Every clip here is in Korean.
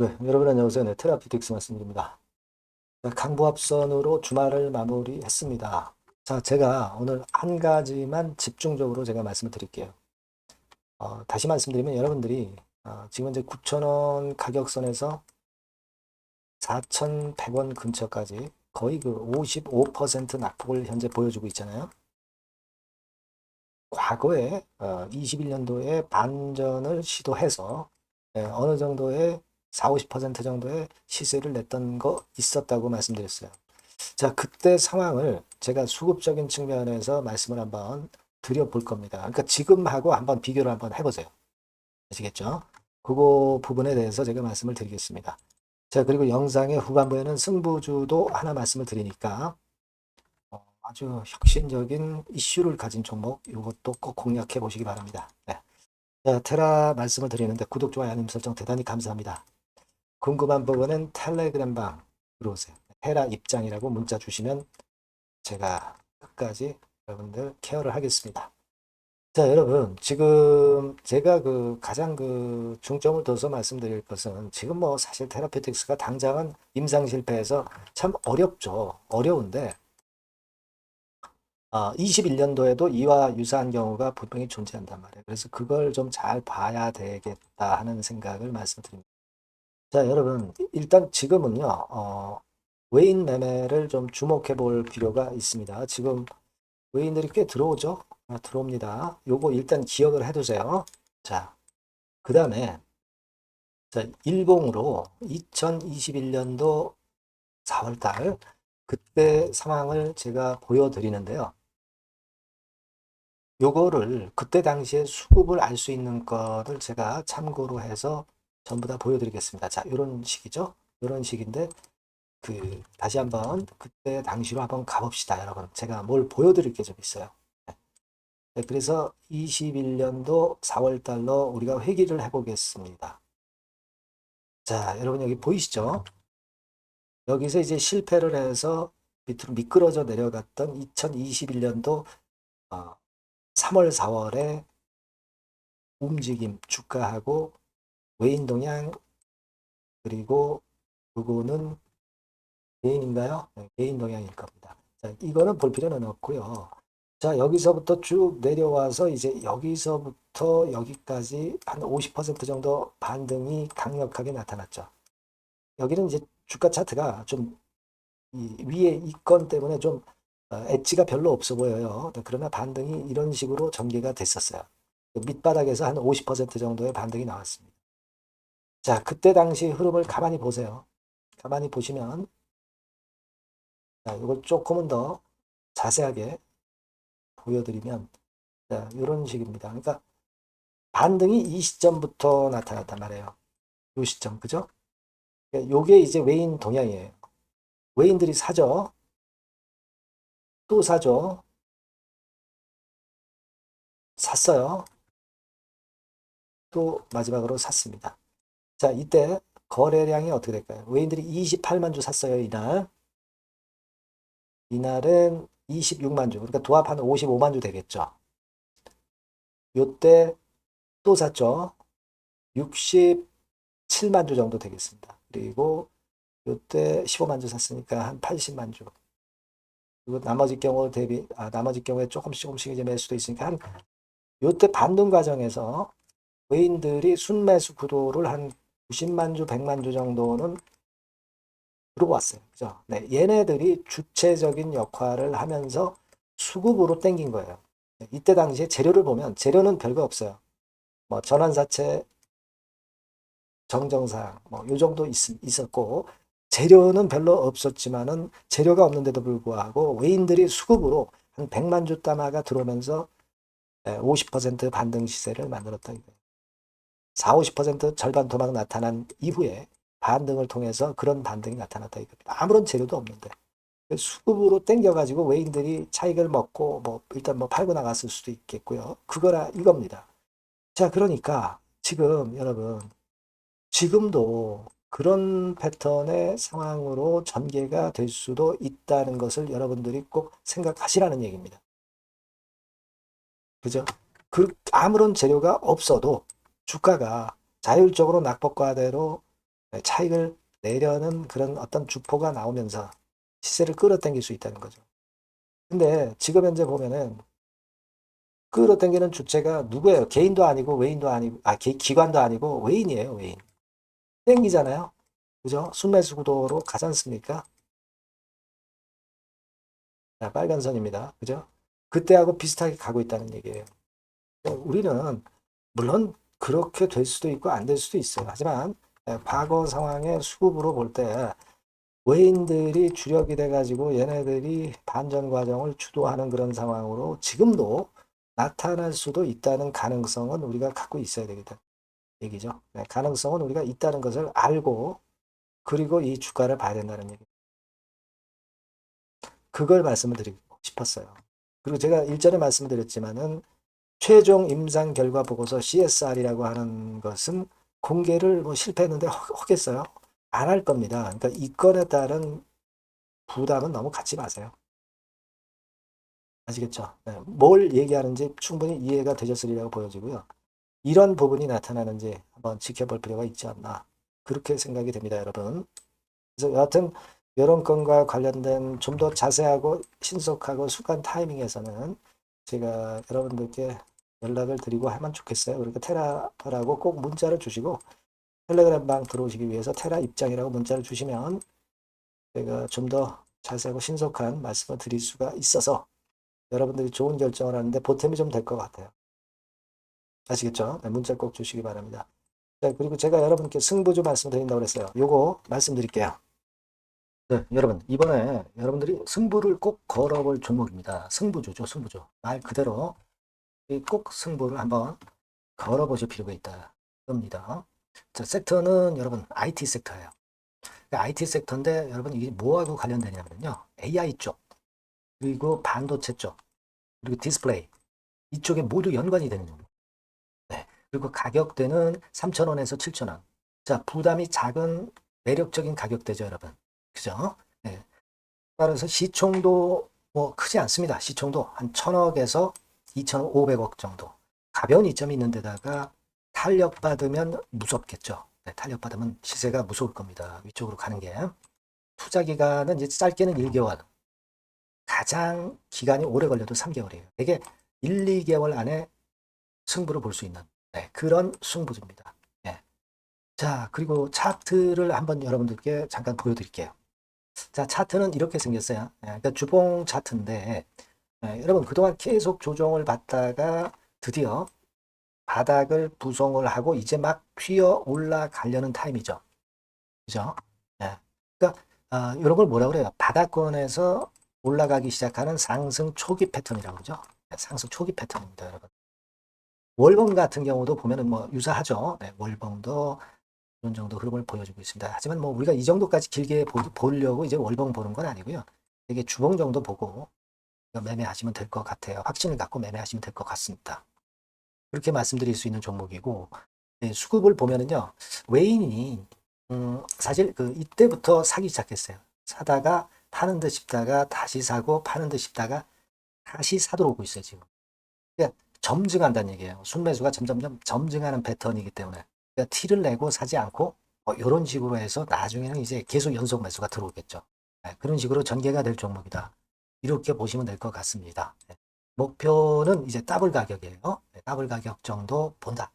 네, 여러분 안녕하세요. 네, 테라피틱스 말씀드립니다. 자, 강부합선으로 주말을 마무리했습니다. 자, 제가 오늘 한 가지만 집중적으로 제가 말씀을 드릴게요. 어, 다시 말씀드리면 여러분들이 어, 지금 이제 9,000원 가격선에서 4,100원 근처까지 거의 그 55% 낙폭을 현재 보여주고 있잖아요. 과거에 어, 21년도에 반전을 시도해서 예, 어느 정도의 4, 50% 정도의 시세를 냈던 거 있었다고 말씀드렸어요. 자, 그때 상황을 제가 수급적인 측면에서 말씀을 한번 드려볼 겁니다. 그러니까 지금하고 한번 비교를 한번 해보세요. 아시겠죠? 그거 부분에 대해서 제가 말씀을 드리겠습니다. 자, 그리고 영상의 후반부에는 승부주도 하나 말씀을 드리니까 어, 아주 혁신적인 이슈를 가진 종목 이것도 꼭 공략해 보시기 바랍니다. 네. 자, 테라 말씀을 드리는데 구독, 좋아요, 알림 설정 대단히 감사합니다. 궁금한 부분은 텔레그램 방 들어오세요. 테라 입장이라고 문자 주시면 제가 끝까지 여러분들 케어를 하겠습니다. 자, 여러분, 지금 제가 그 가장 그 중점을 둬서 말씀드릴 것은 지금 뭐 사실 테라피틱스가 당장은 임상 실패해서 참 어렵죠. 어려운데, 아, 21년도에도 이와 유사한 경우가 분명히 존재한단 말이에요. 그래서 그걸 좀 잘 봐야 되겠다 하는 생각을 말씀드립니다. 자, 여러분, 일단 지금은요, 어, 외인 매매를 좀 주목해 볼 필요가 있습니다. 지금 외인들이 꽤 들어오죠? 아, 들어옵니다. 요거 일단 기억을 해 두세요. 자, 그 다음에, 자, 일봉으로 2021년도 4월달, 그때 상황을 제가 보여드리는데요. 요거를 그때 당시에 수급을 알 수 있는 거를 제가 참고로 해서 전부 다 보여드리겠습니다. 자, 이런 식이죠. 이런 식인데 그 다시 한번 그때 당시로 한번 가봅시다, 여러분. 제가 뭘 보여드릴 게 좀 있어요. 네, 그래서 21년도 4월 달로 우리가 회귀를 해보겠습니다. 자, 여러분 여기 보이시죠? 여기서 이제 실패를 해서 밑으로 미끄러져 내려갔던 2021년도 어, 3월, 4월에 움직임 주가하고 외인 동향 그리고 그거는 개인인가요? 네, 개인 동향일 겁니다. 자, 이거는 볼 필요는 없고요. 자, 여기서부터 쭉 내려와서 이제 여기서부터 여기까지 한 50% 정도 반등이 강력하게 나타났죠. 여기는 이제 주가 차트가 좀이 위에 이건 때문에 좀 어, 엣지가 별로 없어 보여요. 네, 그러나 반등이 이런 식으로 전개가 됐었어요. 밑바닥에서 한 50% 정도의 반등이 나왔습니다. 자, 그때 당시 흐름을 가만히 보세요. 가만히 보시면, 자, 이걸 조금은 더 자세하게 보여드리면, 자, 이런 식입니다. 그러니까 반등이 이 시점부터 나타났단 말이에요. 이 시점, 그죠? 요게 이제 외인 동향이에요. 외인들이 사죠. 또 사죠. 샀어요. 또 마지막으로 샀습니다. 자, 이때 거래량이 어떻게 될까요? 외인들이 28만 주 샀어요, 이날. 이날은 26만 주. 그러니까 도합하면 55만 주 되겠죠. 요때 또 샀죠. 67만 주 정도 되겠습니다. 그리고 요때 15만 주 샀으니까 한 80만 주. 그리고 나머지 경우 대비, 아, 나머지 경우에 조금씩 조금씩 이제 맬 수도 있으니까 한 요때 반등 과정에서 외인들이 순매수 구도를 한 90만 주, 100만 주 정도는 들어왔어요. 그죠? 네, 얘네들이 주체적인 역할을 하면서 수급으로 땡긴 거예요. 네, 이때 당시에 재료를 보면 재료는 별거 없어요. 뭐 전환사채, 정정사항 뭐요 정도 있, 있었고 재료는 별로 없었지만은 재료가 없는데도 불구하고 외인들이 수급으로 한 100만 주 담화가 들어오면서 50% 반등 시세를 이거예요. 4, 50% 절반 도막 나타난 이후에 반등을 통해서 그런 반등이 나타났다 이겁니다. 아무런 재료도 없는데 수급으로 땡겨가지고 외인들이 차익을 먹고 뭐 일단 뭐 팔고 나갔을 수도 있겠고요. 그거라 이겁니다. 자 그러니까 지금 여러분 지금도 그런 패턴의 상황으로 전개가 될 수도 있다는 것을 여러분들이 꼭 생각하시라는 얘기입니다. 그죠? 그 아무런 재료가 없어도 주가가 자율적으로 낙폭과대로 차익을 내려는 그런 어떤 주포가 나오면서 시세를 끌어당길 수 있다는 거죠. 근데 지금 현재 보면은 끌어당기는 주체가 누구예요? 개인도 아니고 외인도 아니고 아 기, 기관도 아니고 외인이에요, 외인. 땡기잖아요. 그죠? 순매수 구도로 가지 않습니까? 자, 빨간 선입니다. 그죠? 그때하고 비슷하게 가고 있다는 얘기예요. 우리는 물론 그렇게 될 수도 있고 안 될 수도 있어요. 하지만 예, 과거 상황의 수급으로 볼 때 외인들이 주력이 돼가지고 얘네들이 반전 과정을 주도하는 그런 상황으로 지금도 나타날 수도 있다는 가능성은 우리가 갖고 있어야 되겠다. 얘기죠. 네, 가능성은 우리가 있다는 것을 알고 그리고 이 주가를 봐야 된다는 얘기. 그걸 말씀을 드리고 싶었어요. 그리고 제가 일전에 말씀을 드렸지만은 최종 임상 결과 보고서 CSR이라고 하는 것은 공개를 뭐 실패했는데 허- 하겠어요? 안 할 겁니다. 그러니까 이 건에 따른 부담은 너무 갖지 마세요. 아시겠죠? 네, 뭘 얘기하는지 충분히 이해가 되셨으리라고 보여지고요. 이런 부분이 나타나는지 한번 지켜볼 필요가 있지 않나. 그렇게 생각이 됩니다, 여러분. 그래서 여하튼 이런 건과 관련된 좀 더 자세하고 신속하고 숙한 타이밍에서는 제가 여러분들께 연락을 드리고 하면 좋겠어요. 그러니까 테라라고 꼭 문자를 주시고 텔레그램 방 들어오시기 위해서 테라 입장이라고 문자를 주시면 제가 좀 더 자세하고 신속한 말씀을 드릴 수가 있어서 여러분들이 좋은 결정을 하는데 보탬이 좀 될 것 같아요. 아시겠죠? 네, 문자 꼭 주시기 바랍니다. 자, 그리고 제가 여러분께 승부주 말씀드린다고 그랬어요. 요거 말씀드릴게요. 네, 여러분, 이번에 여러분들이 승부를 꼭 걸어볼 종목입니다. 승부주죠, 승부주. 말 그대로 이꼭 승부를 한번 걸어보실 필요가 있다. 겁니다. 자, 섹터는 여러분 IT 섹터예요. IT 섹터인데 여러분 이게 뭐하고 관련되냐면요. AI 쪽, 그리고 반도체 쪽, 그리고 디스플레이 이쪽에 모두 연관이 되는 종목. 네. 그리고 가격대는 3,000원에서 7,000원. 자, 부담이 작은 매력적인 가격대죠, 여러분. 그죠? 네. 따라서 시총도 뭐 크지 않습니다. 시총도 한 1,000억에서 2,500억 정도. 가벼운 이점이 있는 데다가 탄력받으면 무섭겠죠. 네, 탄력받으면 시세가 무서울 겁니다. 위쪽으로 가는 게. 투자 기간은 이제 짧게는 1개월. 가장 기간이 오래 걸려도 3개월이에요. 되게 1, 2개월 안에 승부를 볼 수 있는 네, 그런 승부입니다. 예. 자, 그리고 차트를 한번 여러분들께 잠깐 보여드릴게요. 자, 차트는 이렇게 생겼어요. 예, 그러니까 주봉 차트인데, 예, 여러분 그동안 계속 조정을 받다가 드디어 바닥을 부송을 하고 이제 막 튀어 올라가려는 타임이죠. 그죠? 예. 그러니까 아, 이런 걸 뭐라 그래요? 바닥권에서 올라가기 시작하는 상승 초기 패턴이라고 그러죠. 예, 상승 초기 패턴입니다, 여러분. 월봉 같은 경우도 보면은 뭐 유사하죠. 네, 월봉도 이런 정도 흐름을 보여주고 있습니다. 하지만 뭐 우리가 이 정도까지 길게 보, 보려고 이제 월봉 보는 건 아니고요. 되게 주봉 정도 보고 매매하시면 될 것 같아요. 확신을 갖고 매매하시면 될 것 같습니다. 그렇게 말씀드릴 수 있는 종목이고 네, 수급을 보면은요 외인이 음, 사실 그 이때부터 사기 시작했어요. 사다가 파는 듯 싶다가 다시 사고 파는 듯 싶다가 다시 사도록 오고 있어요 지금. 그러니까 점증한다는 얘기예요. 순매수가 점점점 점증하는 패턴이기 때문에 티를 내고 사지 않고 뭐 이런 식으로 해서 나중에는 이제 계속 연속 매수가 들어오겠죠. 네, 그런 식으로 전개가 될 종목이다. 이렇게 보시면 될 것 같습니다. 네. 목표는 이제 더블 가격이에요. 네, 더블 가격 정도 본다.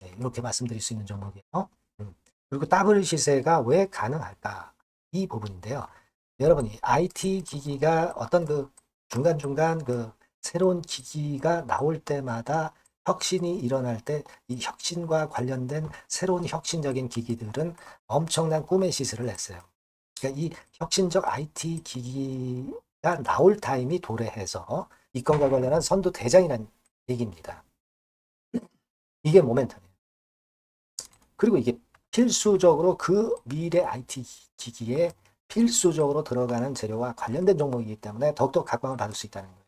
네, 이렇게 말씀드릴 수 있는 종목이에요. 음. 그리고 더블 시세가 왜 가능할까? 이 부분인데요. 여러분이 IT 기기가 어떤 그 중간중간 그 새로운 기기가 나올 때마다 혁신이 일어날 때 이 혁신과 관련된 새로운 혁신적인 기기들은 엄청난 꿈의 시세를 냈어요. 그러니까 이 혁신적 IT 기기가 나올 타임이 도래해서 이 건과 관련한 선도 대장이라는 얘기입니다. 이게 모멘텀이에요. 그리고 이게 필수적으로 그 미래 IT 기기에 필수적으로 들어가는 재료와 관련된 종목이기 때문에 더욱더 각광을 받을 수 있다는 거예요.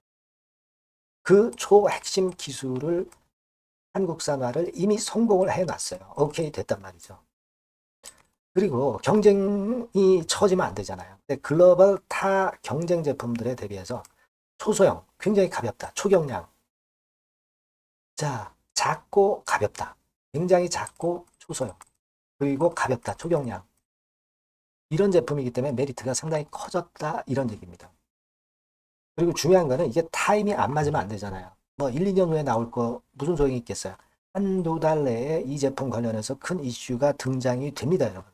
그 초핵심 기술을 한국산화를 이미 성공을 해놨어요. 오케이 됐단 말이죠. 그리고 경쟁이 처지면 안 되잖아요. 근데 글로벌 타 경쟁 제품들에 대비해서 초소형, 굉장히 가볍다. 초경량. 자, 작고 가볍다. 굉장히 작고 초소형. 그리고 가볍다, 초경량. 이런 제품이기 때문에 메리트가 상당히 커졌다, 이런 얘기입니다. 그리고 중요한 거는 이게 타임이 안 맞으면 안 되잖아요. 뭐 1, 2년 후에 나올 거 무슨 소용이 있겠어요? 한두 달 내에 이 제품 관련해서 큰 이슈가 등장이 됩니다, 여러분.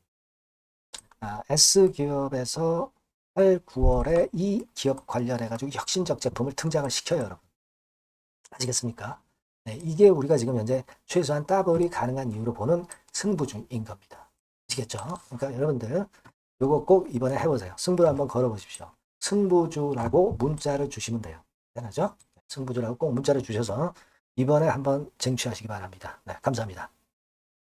아, S기업에서 8, 9월에 이 기업 관련해가지고 혁신적 제품을 등장을 시켜요, 여러분. 아시겠습니까? 네, 이게 우리가 지금 현재 최소한 더블이 가능한 이유로 보는 승부주인 겁니다. 아시겠죠? 그러니까 여러분들 요거 꼭 이번에 해보세요. 승부 한번 걸어보십시오. 승부주라고 문자를 주시면 돼요. 되나죠? 승부주라고 꼭 문자를 주셔서 이번에 한번 쟁취하시기 바랍니다. 네, 감사합니다.